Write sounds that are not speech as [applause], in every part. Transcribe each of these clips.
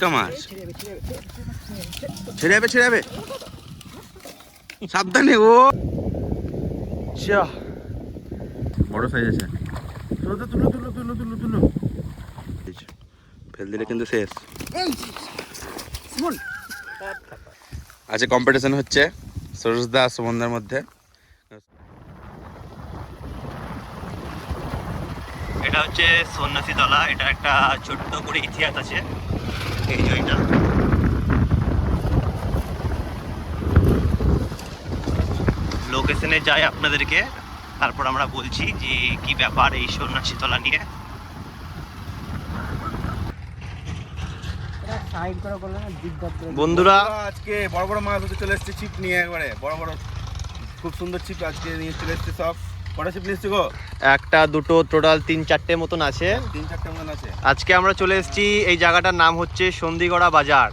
কা মাছ ছেড়ে যাবে ছেড়ে যাবে সাবধানে ও। যা বড় সাইজ আছে। তুলো তো, তুলো তুলো তুলো তুলো তুলো। ফেল দিলে কিন্তু শেষ। আজকে কম্পিটিশন হচ্ছে সরোজদা সুমনদার মধ্যে। এটা হচ্ছে সন্ন্যাসী তলা এটা একটা ছোট্ট করে ইতিহাস আছে। এই যে এটা লোকেশনে যাই আপনাদেরকে তারপর আমরা বলছি যে কি ব্যাপার এই সন্ন্যাসী তলা নিয়ে বন্ধুরা আজকে বড় বড় মাছ হতে চলে এসছে ছিপ নিয়ে একবারে। বড় বড় খুব সুন্দর ছিপ আজকে নিয়ে চলে এসছে সব। কটা গো? একটা দুটো টোটাল তিন চারটে মতন আছে। তিন চারটে মতন আছে। আজকে আমরা চলে এসেছি এই জায়গাটার নাম হচ্ছে সন্ধিগড়া বাজার।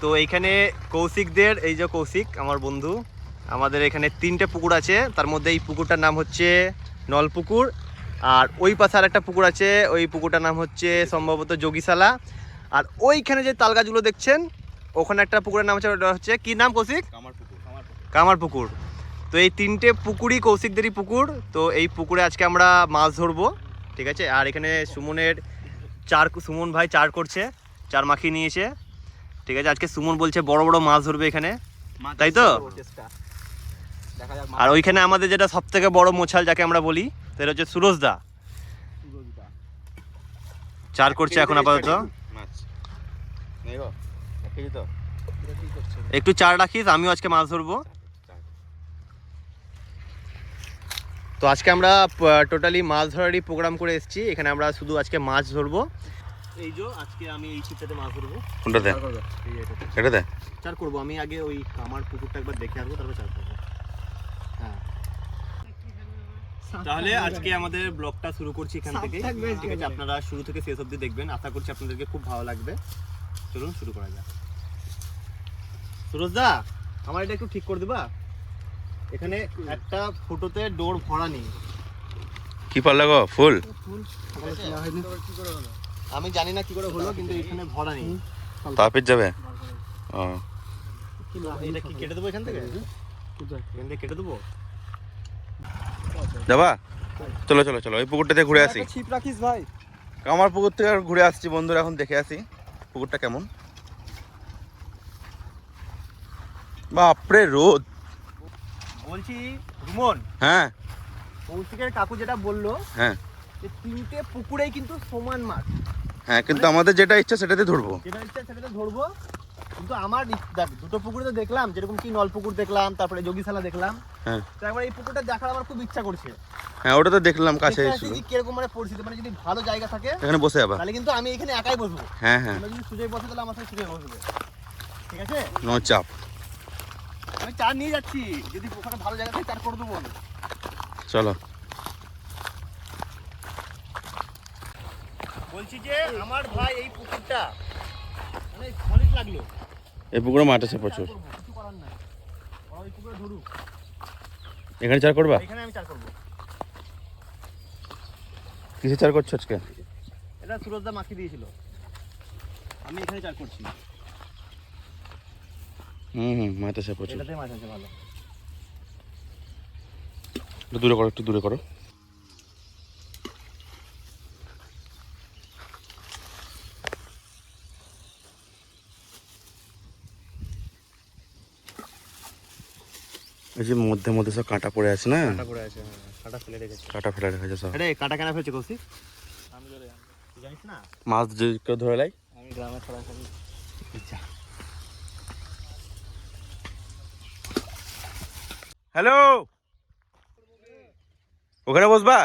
তো এইখানে কৌশিকদের এই যে কৌশিক আমার বন্ধু আমাদের এখানে তিনটে পুকুর আছে। তার মধ্যে এই পুকুরটার নাম হচ্ছে নলপুকুর। আর ওই পাশে আর একটা পুকুর আছে ওই পুকুরটার নাম হচ্ছে সম্ভবত যোগীশালা। আর ওইখানে যে তাল গাছগুলো দেখছেন ওখানে একটা পুকুরের নাম হচ্ছে ওটা হচ্ছে কি নাম কৌশিক? কামার পুকুর কামার পুকুর তো এই তিনটে পুকুরই কৌশিকদেরই পুকুর। তো এই পুকুরে আজকে আমরা মাছ ধরবো ঠিক আছে? আর এখানে সুমনের চার সুমন ভাই চার করছে চার মাখিয়ে নিয়েছে ঠিক আছে? আজকে সুমন বলছে বড় বড় মাছ ধরবে এখানে। তাই তো? আর ওইখানে আমাদের যেটা সব থেকে বড় মোছাল যাকে আমরা বলি সেটা হচ্ছে সুরজদা। চার করছে এখন আপাতত। একটু চার রাখিস আমিও আজকে মাছ ধরবো। তো আজকে আমরা টোটালি মাছ ধরারই প্রোগ্রাম করে এসেছি। এখানে আমরা শুধু আজকে মাছ ধরবো। এই যে আজকে আমি এই ছিপটাতে মাছ ধরবো। এটাতে। চার করব। আমি আগে ওই কামার পুকুরটা একবার দেখে আসব তারপর চার করব। হ্যাঁ। তাহলে আজকে আমাদের ব্লগটা শুরু করছি এখান থেকে। ঠিক আছে আপনারা শুরু থেকে শেষ অবধি দেখবেন। আশা করছি আপনাদেরকে খুব ভালো লাগবে। চলুন শুরু করা যাক। সুরজদা আমার এটা একটু ঠিক করে দেবা? এখানে একটা ফটোতে ডোর ভরা নেই। কি পারলা গো? ফুল? আমি জানি না কি করে হলো কিন্তু এখানে ভরা নেই। তাপিত যাবে? ও। এটা কি কেটে দেবো এখান থেকে? এখান থেকে কেটে দেবো? যাবা? চলো চলো চলো ওই পুকুরটাতে ঘুরে আসি। ছিপ রাখিস ভাই। আমার পুকুর থেকে আর ঘুরে আসছি বন্ধুরা এখন দেখে আসি পুকুরটা কেমন। বাপরে রোদ! বলছি রুমন হ্যাঁ। কৌশিকের কাকু যেটা বলল হ্যাঁ। যে তিনটে পুকুরেই কিন্তু সমান মাছ। হ্যাঁ কিন্তু আমাদের যেটা ইচ্ছা সেটাতে ধরবো। যেটা ইচ্ছা সেটাতে ধরবো। কিন্তু আমার দেখ দুটো পুকুরে তো দেখলাম যেরকম কি নলপুকুর দেখলাম তারপরে যোগীশালা দেখলাম। হ্যাঁ। তো একবার এই পুকুরটা দেখার আমার খুব ইচ্ছা করছে। হ্যাঁ ওটা তো দেখলাম কাছে এসেছিল। কীরকম মানে পরিস্থিতি মানে যদি ভালো জায়গা থাকে এখানে বসে যাবা। তাহলে কিন্তু আমি এখানে একাই বসবো। হ্যাঁ হ্যাঁ। যদি সুজয় বসে তাহলে আমার সাথে সুজয় বসবে। ঠিক আছে? নো চাপ। আমি চার নিয়ে যাচ্ছি। যদি ওখানে ভালো জায়গা থাকে চার করে দেবো। চলো। বলছি যে আমার ভাই এই পুকুরটা মানে সলিড লাগল। এই পুকুরে মাঠ আছে প্রচুর। কিছু করার নাই। ওরা ওই পুকুরে ধরুক। এখানে চার করবা? এখানে আমি চার করব। কিসে চার করছ আজকে? এটা সুরজদা মাখিয়ে দিয়েছিল। আমি এখানে চার করছি। হুম হুম মাঠ আছে প্রচুর। এটাতে মাছ আছে ভালো। একটু দূরে করো একটু দূরে করো। এই যে মধ্যে মধ্যে সব কাঁটা পড়ে আছে না? কাটা পড়ে আছে হ্যাঁ, কাটা ফেলে রেখেছে। কাঁটা ফেলে রেখেছে সব। আরে কাটা কেন ফেলছে কৌশিক? আমি জানিস না? মাছ যে কেউ ধরে লাই? আমি গ্রামে সরাসরি ইচ্ছা হ্যালো? ওখানে বসবা?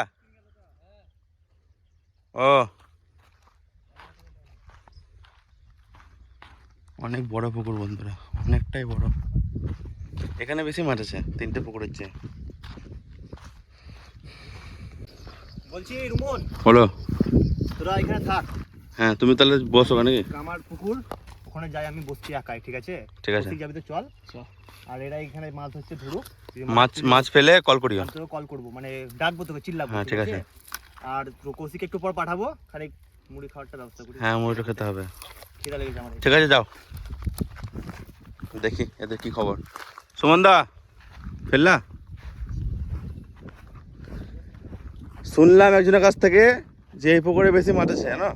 ও। অনেক বড় পুকুর বন্ধুরা অনেকটাই বড়। এখানে বেশি মাছ আছে তিনটে পুকুর হচ্ছে। বলছি রুমন। বলো। তোরা এখানে থাক। হ্যাঁ তুমি তাহলে বসো ওখানে। কি কামার পুকুর ওখানে যাই আমি বসছি একাই ঠিক আছে? ঠিক আছে। যাবি তো চল। আর এরা এখানে মাছ হচ্ছে ধরুক। মাছ মাছ ফেলে কল করিও। আমি তোকে কল করব মানে ডাকবো তোকে চিল্লাবো হ্যাঁ, ঠিক আছে। আর তো কৌশিক একটু পর পাঠাবো খালি মুড়ি খাওয়ারটা ব্যবস্থা করি হ্যাঁ মুড়িটা খেতে হবে। খিদা লেগেছে আমার ঠিক আছে যাও। দেখি এদের কি খবর। সুমন দা ফেললা? শুনলাম একজনের কাছ থেকে যে এই পুকুরে বেশি মাছ আছে জানো?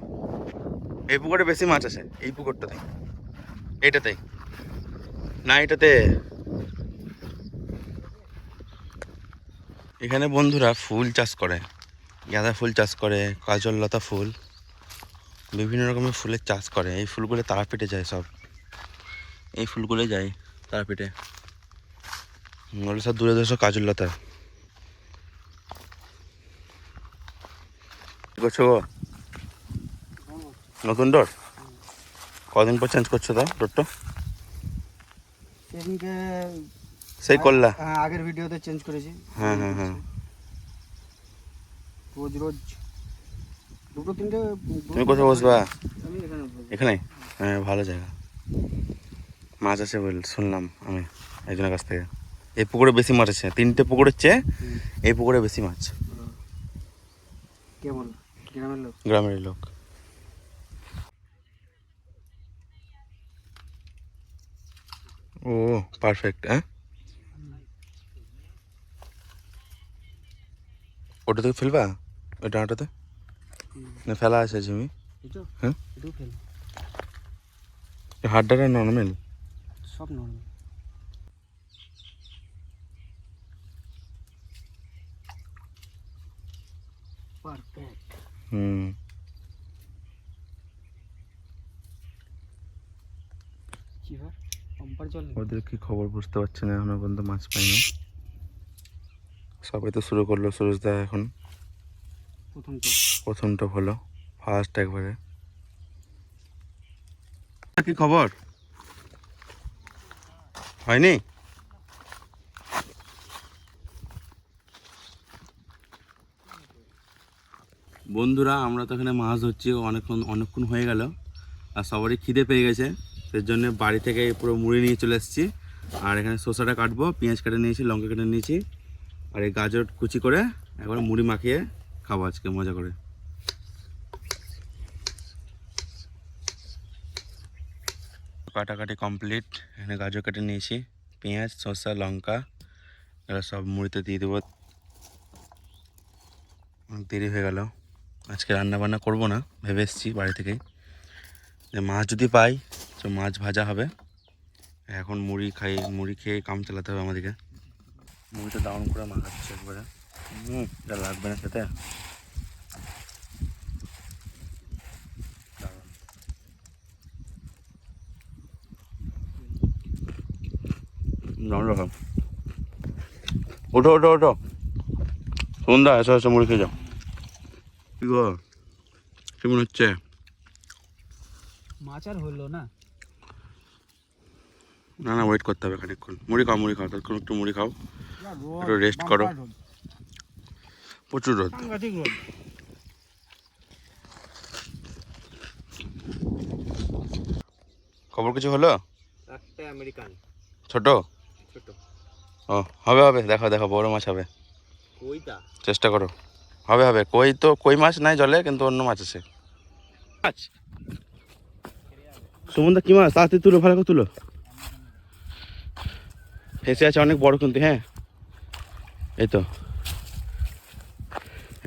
এই পুকুরে বেশি মাছ আছে এই পুকুরটা পুকুরটাতে। এইটাতেই না, এটাতে। এখানে বন্ধুরা ফুল চাষ করে। গাঁদা ফুল চাষ করে কাজললতা ফুল। বিভিন্ন রকমের ফুলের চাষ করে। এই ফুলগুলো তারাপীঠে যায় সব। এই ফুলগুলো যায় তারাপীঠে ওগুলো সব দূরে দূরে সব কাজললতা করছ নতুন ডোর কদিন পর চেঞ্জ করছ তো ডোরটা সেদিনকে সেই করলা? হ্যাঁ আগের ভিডিওতে চেঞ্জ করেছি। হ্যাঁ হ্যাঁ হ্যাঁ। রোজ রোজ। দুটো তিনটে তুমি কোথায় বসবা? আমি এখানে এখানে? হ্যাঁ ভালো জায়গা। মাছ আছে বল শুনলাম আমি একজনের কাছ থেকে। এই পুকুরে বেশি মাছ আছে তিনটে পুকুরের চেয়ে এই পুকুরে বেশি মাছ। কে বল গ্রামের লোক? গ্রামের লোক। ও পারফেক্ট হ্যাঁ? ওটা থেকে ফেলবা? ওই ডাঁটাতে না ফেলা আছে ঝিমি হ্যাঁ? হাড্ডাটা নর্মাল সব নর্মাল পারফেক্ট হুম কি হয় পাম্পার জল নেই? ওদের কি খবর বুঝতে পারছি না এখনও পর্যন্ত মাছ পাইনি। সবাই তো শুরু করল সুরজ দা এখন। প্রথম প্রথমটা হলো ফার্স্ট একবারে। কি খবর? হয়নি? বন্ধুরা আমরা তো এখানে মাছ ধরছি অনেকক্ষণ অনেকক্ষণ হয়ে গেল আর সবারই খিদে পেয়ে গেছে। সেই জন্য বাড়ি থেকে পুরো মুড়ি নিয়ে চলে এসেছি। আর এখানে শসাটা কাটবো, পেঁয়াজ কেটে নিয়েছি, লঙ্কা কেটে নিয়েছি, আর এই গাজর কুচি করে একবার মুড়ি মাখিয়ে খাব আজকে, মজা করে। কাটাকাটি কমপ্লিট, এখানে গাজর কেটে নিয়েছি, পেঁয়াজ, শসা, লঙ্কা এগুলো সব মুড়িতে দিয়ে দেবো। অনেক দেরি হয়ে গেল, আজকে রান্না বান্না করব না, ভেবে এসেছি বাড়ি থেকেই। যে মাছ যদি পাই তো মাছ ভাজা হবে। এখন মুড়ি খাই, মুড়ি খেয়ে কাম চালাতে হবে আমাদেরকে। মুড়িটা ডাউন করে মাখাচ্ছে একবারে। হুম এটা লাগবে না খেতে। দারুণ। ওঠো ওঠো ওঠো। সন্ধ্যা, এসো এসো, মুড়ি খেয়ে যাও। কি গো? কেমন হচ্ছে? মাছ আর হলো না। না না ওয়েট করতে হবে খানিকক্ষণ মুড়ি খাও মুড়ি খাও ততক্ষণ একটু মুড়ি খাও। একটু রেস্ট করো। প্রচুর রোদ। রোদ। খবর কিছু হলো? একটা আমেরিকান। ছোট? ছোট। ও হবে হবে দেখো দেখো বড় মাছ হবে। কইটা চেষ্টা করো। হবে হবে কই তো কই মাছ নাই জলে কিন্তু অন্য মাছ আছে। মাছ? সুমনদা কি মাছ? তাড়াতাড়ি তুলো ভালো করে তুলো। ফেসে আছে অনেক বড় কিন্তু হ্যাঁ? এই তো।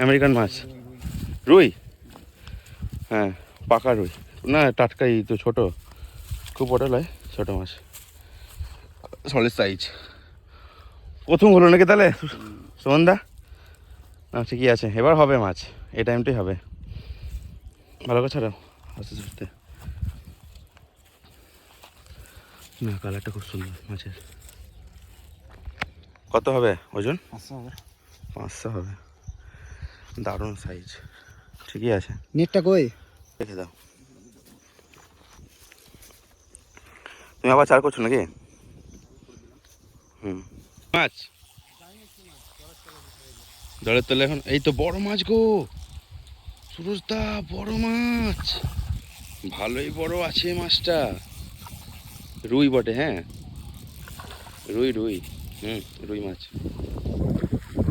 আমেরিকান মাছ। রুই? হ্যাঁ পাকা রুই। না, টাটকা এই তো ছোট। খুব বড় নয় ছোট মাছ। সলিড সাইজ প্রথম হলো নাকি তাহলে? সুমনদা না, ঠিকই আছে। এবার হবে মাছ। এই টাইমটাই হবে। ভালো করে ছাড়াও আস্তে আস্তে না কালারটা খুব সুন্দর, মাছের। কত হবে ওজন? পাঁচশো হবে। দারুণ সাইজ ঠিকই আছে। নেটটা কই? রেখে দাও। তুমি আবার চার করছ নাকি? হুম। মাছ? জলের তলে এখন এই তো বড় মাছ গো। সুরজদা বড় মাছ। ভালোই বড় আছে মাছটা। রুই বটে হ্যাঁ? রুই রুই। হুম রুই মাছ।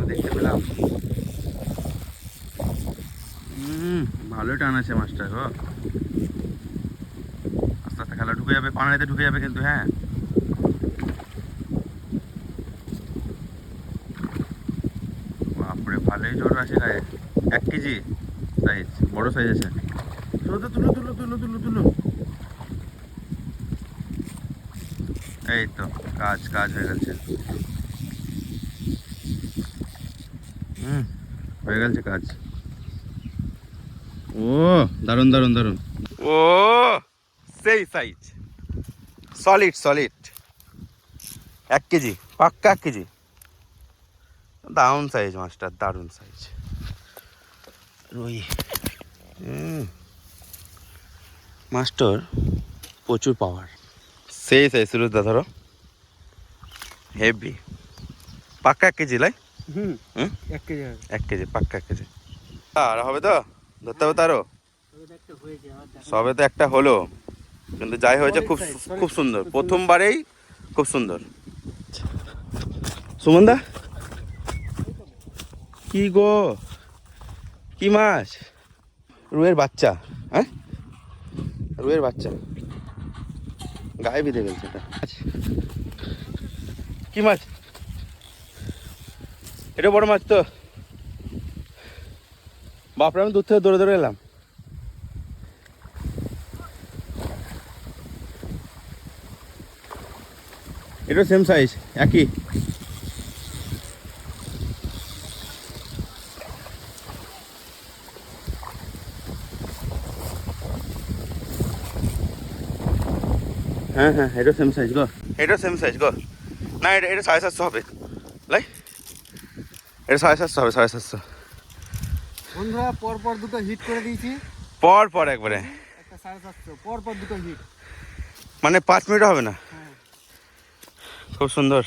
দেখতে পেলাম। হুম ভালোই টান আছে মাছটা গো। ঢুকে যাবে পানাতে ঢুকে যাবে কিন্তু হ্যাঁ। বাপরে ভালোই জোর আছে গায়ে। এক কেজি সাইজ বড় সাইজ আছে। তুলো তো তুলো তুলো তুলো তুলো তুলো। এই তো কাজ কাজ হয়ে গেছে। হুম হয়ে গেছে কাজ। ও দারুণ দারুণ দারুণ ও সেই সাইজ সলিড সলিড এক কেজি পাক্কা এক কেজি। দারুণ সাইজ মাছটা দারুণ সাইজ রুই। হুম। মাছটার প্রচুর পাওয়ার সেই সেই সাইজ সুরুদা ধরো। হেভি পাক্কা এক কেজি লাই? হুম? এক কেজি এক কেজি পাক্কা এক কেজি। আর হবে তো? ধরতে হবে তো আরও? ওটা একটা হয়েছে আমার দেখা- সবে তো একটা হলো। কিন্তু যাই হয়েছে খুব Solid খুব সুন্দর। খুব সুন্দর। প্রথমবারেই খুব সুন্দর। সুমনদা কি গো? কি মাছ? রুয়ের বাচ্চা হ্যাঁ? রুয়ের বাচ্চা। গায়ে বিঁধে গেছে এটা কি মাছ? এটা বড় মাছ তো। বাপরে, আমি দূর থেকে দৌড়ে দৌড়ে এলাম। এটা সেম সাইজ একই। হ্যাঁ হ্যাঁ এটা সেম সাইজ গো এটা সেম সাইজ গো না এটা এটা সাড়ে সাতশো হবে। লাই। এটা সাড়ে সাতশো হবে সাড়ে সাতশো। বন্ধুরা পর পর দুটো হিট করে দিয়েছি। পর পর একবারে। একটা সাড়ে সাতশো পর পর দুটো হিট মানে পাঁচ মিনিট হবে না? হ্যাঁ। খুব সুন্দর।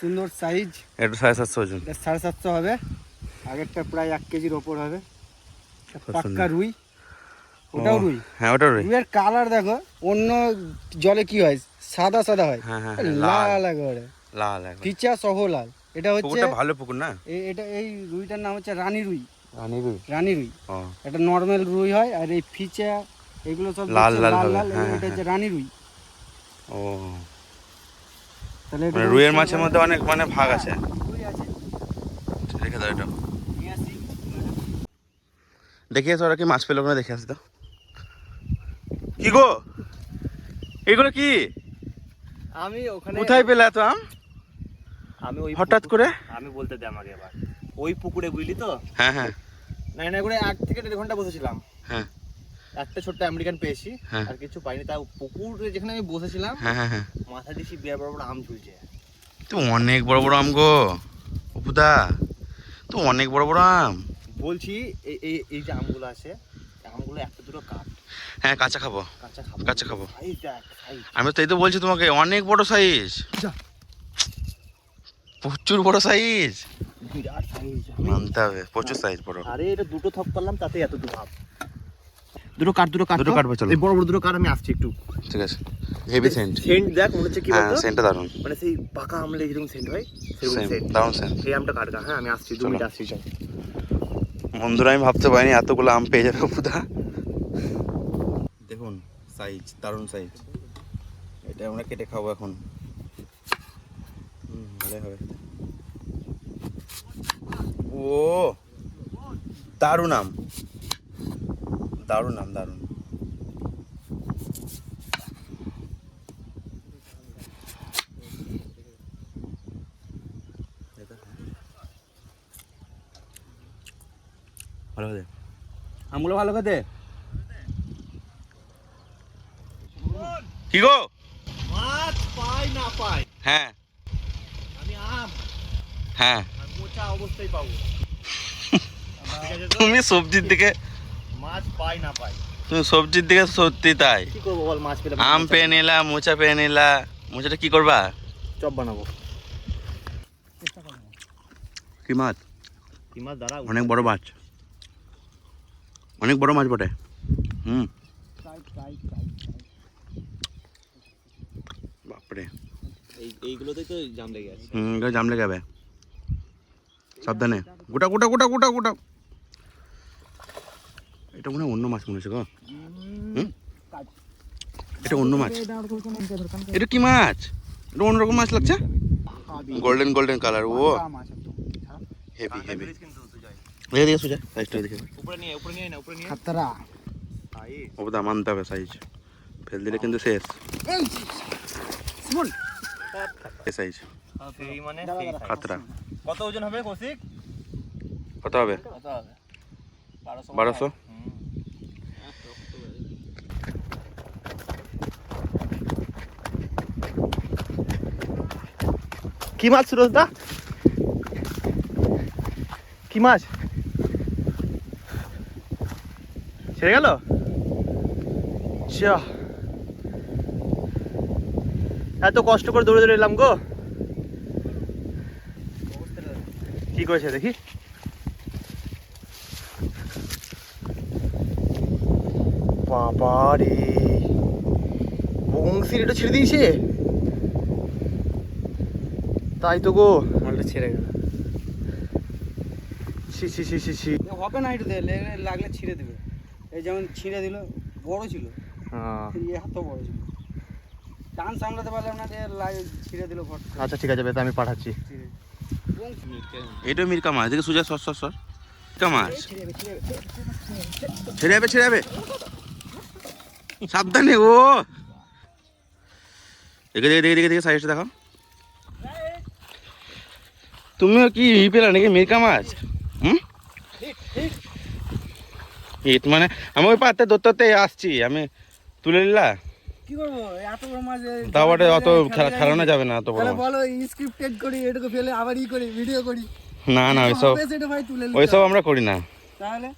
সুন্দর সাইজ এটা সাড়ে সাতশো ওজন। সাড়ে সাতশো হবে। আগেরটা প্রায় এক কেজির ওপর হবে। এটা পাক্কা রুই। ওটাও রুই। হ্যাঁ ওটা রুই। রুইয়ের কালার দেখো অন্য জলে কি হয়? সাদা সাদা হয়। হ্যাঁ হ্যাঁ লাল। লাল একেবারে লাল একবার সহ লাল। এটা হচ্ছে ভালো পুকুর না? এটা এই রুইটার নাম হচ্ছে রানী রুই। রানী রুই। রানী রুই। এটা নর্মাল রুই হয় আর এই ফিচা এগুলো সব লাল লাল লাল হবে, লাল এটা হচ্ছে। রানী রুই। ও। তাহলে রুইয়ের মাছের মধ্যে অনেক মানে ভাগ আছে। রেখে দাও এটা। দেখে এসো ওরা কি মাছ পেল কিনা দেখে আসি তো। কি গো? এগুলো কি? আমি ওখানে কোথায় পেলে এত আম? আমি ওই হঠাৎ করে? আমি বলতে দে আমাকে এবার। ওই পুকুরে বুঝলি তো? হ্যাঁ হ্যাঁ। নাই না করে এক থেকে দেড় ঘণ্টা বসেছিলাম। হ্যাঁ। একটা ছোট্ট আমেরিকান পেয়েছি হ্যাঁ। আর কিছু পাইনি। তা পুকুরে যেখানে আমি বসেছিলাম হ্যাঁ হ্যাঁ হ্যাঁ। মাথা দিছি বিরাট বড় বড় আম ঝুলছে। তো অনেক বড় বড় আম গো অপুদা। তো অনেক বড় বড় আম। বলছি এই এই যে আমগুলো আছে আমগুলো একটা দুটো কাট। হ্যাঁ কাঁচা খাব। কাঁচা খাব। কাঁচা খাব। আমি তো এই তো বলছি তোমাকে অনেক বড় সাইজ যা। প্রচুর বড় সাইজ বিরাট সাইজ মানতে হবে প্রচুর সাইজ বড়। আরে এটা দুটো থপ করলাম তাতে এত দু ভাব। দুটো কাট দুটো কাট দুটো কাটবো, চলো। এই বড় বড় দুটো কাট আমি আসছি একটু। ঠিক আছে। হেভি সেন্ট সেন্ট দেখ মনে হচ্ছে কি হ্যাঁ বলতো? সেন্টটা দারুণ। মানে সেই পাকা আমলে যেরকম সেন্ট হয় সেরকম সেন্ট দারুণ সেন্ট এই আমটা কাটগা। হ্যাঁ আমি আসছি দু মিনিট আসছি চল। বন্ধুরা, আমি ভাবতে পারিনি এতগুলো আম পেয়ে যাবে পুদা দেখুন সাইজ দারুণ সাইজ এটা আমরা কেটে খাব এখন। ভালোই হবে। ও, দারুণ আম। দারুণ আম, দারুণ। ভালো খেতে কি গো? মাছ পাই না পাই। হ্যাঁ। আমি আম। হ্যাঁ। মোচা অবস্থায় পাবো? [laughs] তুমি সবজির দিকে মাছ পাই না পাই। তুমি সবজির দিকে সত্যি তাই। কি করব বল মাছ পেলে আম পেয়ে নিলা মোচা পেয়ে নিলা। মোচাটা কি করবা? চপ বানাবো। কি মাছ? কি মাছ? দাঁড়া অনেক বড় মাছ। অনেক বড় মাছ বটে। হুম। বাপরে। এই এইগুলোতেই তো জাম লেগে আছে। হুম জাম লেগে যাবে। সাবধানে। গোটা গোটা গোটা গোটা গোটা। এটা এটা মনে হয় অন্য মাছ মনে হচ্ছে গো। এটা অন্য মাছ। এটা কি মাছ? এটা অন্যরকম মাছ লাগছে? গোল্ডেন গোল্ডেন কালার ও। হেভি হেভি দেখে সোজা সাইজটা দেখে উপরে নিয়ে উপরে নিয়ে না উপরে নিয়ে। খাতরা। সাইজ। ওটা মানতে হবে সাইজ ফেল দিলে কিন্তু শেষ। এই সুমন এ সাইজ সেই মানে সেই খাতরা। কত ওজন হবে কৌশিক? কত হবে? কত হবে? বারোশো। বারোশো? হুম। কি মাছ সুরজদা কি মাছ? ছেড়ে গেল? চা এত কষ্ট করে দৌড়ে দৌড়ে এলাম গো। কি করেছে দেখি? বাবা রে। বংশীর এটা ছেড়ে দিয়েছে? তাই তো গো। মালটা ছেড়ে গেল। ছি ছি ছি ছি ছি। হবে না লে- লাগলে ছিঁড়ে দেবে। এই যেমন ছিঁড়ে দিল বড় ছিল। হ্যাঁ। এই এত বড় ছিল। টান সামলাতে পারলাম না যে ছিঁড়ে দিল ঘর আচ্ছা ঠিক আছে বেশ আমি পাঠাচ্ছি। এটা মিরকা মাছ দেখে সোজা সর সর সর। মিরকা মাছ। ছিঁড়ে যাবে, ছিঁড়ে যাবে। সাবধানে ও। দেখে দেখে দেখে দেখে দেখে সাইজটা দেখো। তুমিও কি পেলা নাকি মিরকা মাছ? হিট মানে আমি ওই পাতে ধরতে আসছি আমি তুলে নিলা। অত খেলা- খেলানো যাবে না অত বড় বলো স্ক্রিপ্টেড করি এটুকু ফেলে আবার ই করি ভিডিও করি। না ওইসব ওইসব আমরা করি না। তাহলে?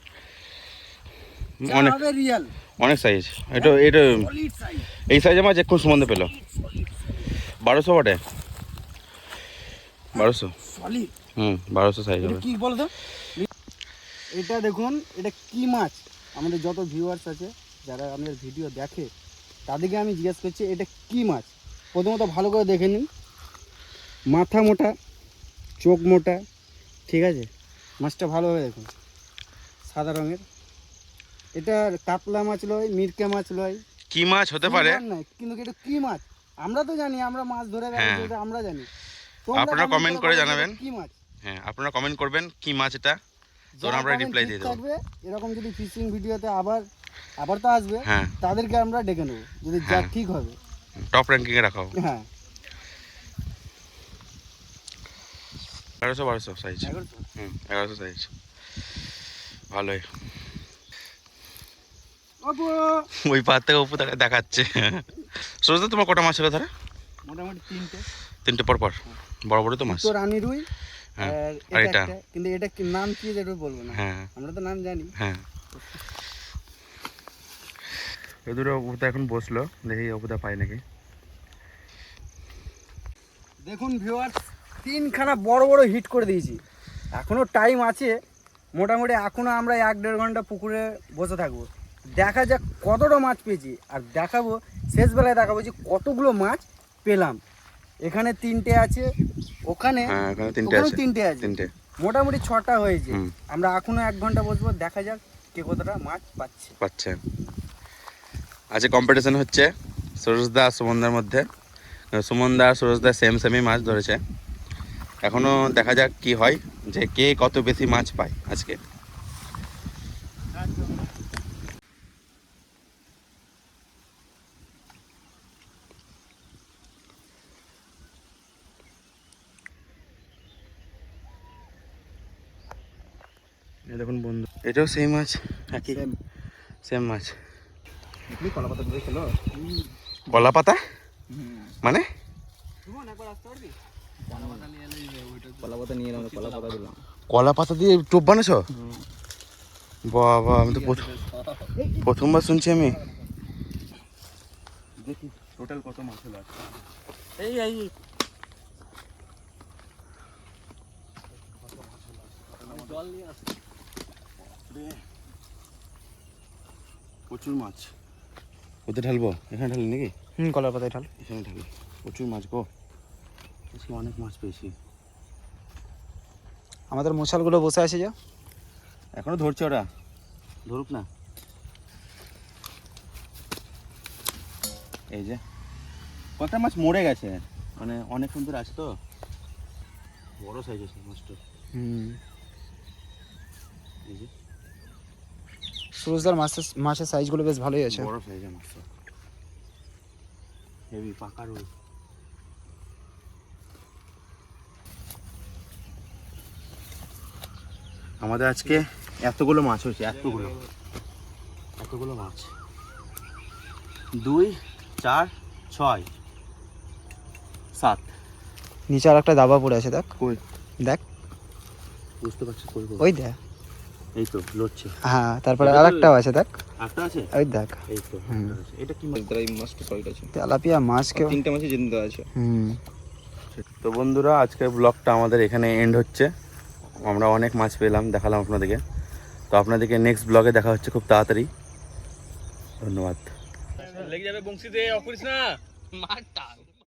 অনেক রিয়েল অনেক সাইজ এটা এটা সলিড সাইজ এই সাইজে মাছ এখন সম্বন্ধে পেল। বারোশো বটে। বারোশো। সলিড হুম বারোশো সাইজ হবে। কি বলতো? এটা দেখুন এটা কি মাছ? আমাদের যত ভিউয়ার্স আছে যারা আমাদের ভিডিও দেখে তাদেরকে আমি জিজ্ঞেস করছি এটা কি মাছ? প্রথমত ভালো করে দেখে নিন। মাথা মোটা চোখ মোটা ঠিক আছে? মাছটা ভালোভাবে দেখুন সাদা রঙের। এটা কাতলা মাছ লয় মিরকে মাছ লয়। কি মাছ হতে পারে? কিন্তু এটা কি মাছ? আমরা তো জানি আমরা মাছ ধরে হ্যাঁ। আমরা জানি। আপনারা কমেন্ট করে জানাবেন। কি মাছ? হ্যাঁ আপনারা কমেন্ট করবেন কি মাছ এটা? তখন আমরা comment দিয়ে দেবো। থাকবে এরকম যদি ফিশিং ভিডিওতে আবার আবার তো আসবে হ্যাঁ। তাদেরকে আমরা ডেকে নেব যদি যা হ্যাঁ। ঠিক হবে। টপ র্যাঙ্কিং এ রাখা হোক হ্যাঁ। এগারোশো বারোশো সাইজ হুম এগারোশো সাইজ ভালোই। ওই থেকে উপর দেখা- দেখাচ্ছে। তোমার কটা মাছ ছিল ধরে মোটামুটি তিনটে। তিনটে পর পর বড় বড় তো মাছ। রানী রুই এটা এটা? একটা কিন্তু এটা কি নাম কি বলব না? হ্যাঁ। আমরা তো নাম জানি। হ্যাঁ। এ দুটো অপুদা এখন বসল দেখি অপুদা পাই নাকি। দেখুন ভিউয়ার্স তিনখানা বড় বড় হিট করে দিয়েছি। এখনও টাইম আছে মোটামুটি এখনও আমরা এক দেড় ঘণ্টা পুকুরে বসে থাকব। দেখা যাক কতটা মাছ পেয়েছি আর দেখাবো শেষবেলায় দেখাবো যে কতগুলো মাছ পেলাম। এখানে তিনটে আছে ওখানে হ্যাঁ ওখানে তিনটে আছে। তিনটে আছে। তিনটে। মোটামুটি ছটা হয়েছে। আমরা এখনও এক ঘণ্টা বসবো দেখা যাক কে কতটা মাছ পাচ্ছে। পাচ্ছে। আজকে কম্পিটিশন হচ্ছে সুরজদা আর সুমনদার মধ্যে। সুমনদা আর সুরজদা সেম সেমই মাছ ধরেছে। এখনও দেখা যাক কি হয় যে কে কত বেশি মাছ পায় আজকে। এই দেখুন বন্ধু। এটাও সেম মাছ একই সেম মাছ। কলা পাতা দিয়ে খেলো। কলা পাতা? মানে? কলা পাতা দিয়ে টোপ বানাছো? বাবা আমি তো প্রথম প্রথমবার শুনছি আমি। দেখি টোটাল কত মাছ হলো এই এই প্রচুর মাছ। কোথায় ঢালবো? এখানে ঢালি নাকি? হুম কলার পাতায় ঢাল। এখানে ঢালি। প্রচুর মাছ গো। আজকে অনেক মাছ পেয়েছি। আমাদের মশালগুলো বসে আছে যা। এখনও ধরছে ওরা। ধরুক না। এই যে। কটা মাছ মরে গেছে? মানে অনেক সুন্দর আছে তো। বড় সাইজ আছে মাছটা। হুম। এই যে। সুরজদার মাছের মাছের সাইজগুলো বেশ ভালোই আছে। বড় সাইজের মাছটা। হেভি পাকা রুই। আমাদের আজকে এতগুলো মাছ হয়েছে এতগুলো। এতগুলো মাছ। দুই চার ছয় সাত। নিচে আর একটা দাবা পড়ে আছে দেখ। কই? দেখ। বুঝতে পারছিস? ওই দেখ। এই তো লড়ছে। হ্যাঁ তারপরে এটা আর তো- একটাও আছে দেখ। আটটা আছে? ওই দেখ। এই তো। এটা কি মাছ? এই মাছটা সলিড আছে? তেলাপিয়া মাছকে তিনটে মাছই জিন্দা আছে। হুম। তো বন্ধুরা আজকের ব্লগটা আমাদের এখানে এন্ড হচ্ছে। আমরা অনেক মাছ পেলাম দেখালাম আপনাদেরকে। তো আপনাদেরকে নেক্সট ব্লগে দেখা হচ্ছে খুব তাড়াতাড়ি। ধন্যবাদ। লেগে যাবে বংশীতে অকরিস না। মার টান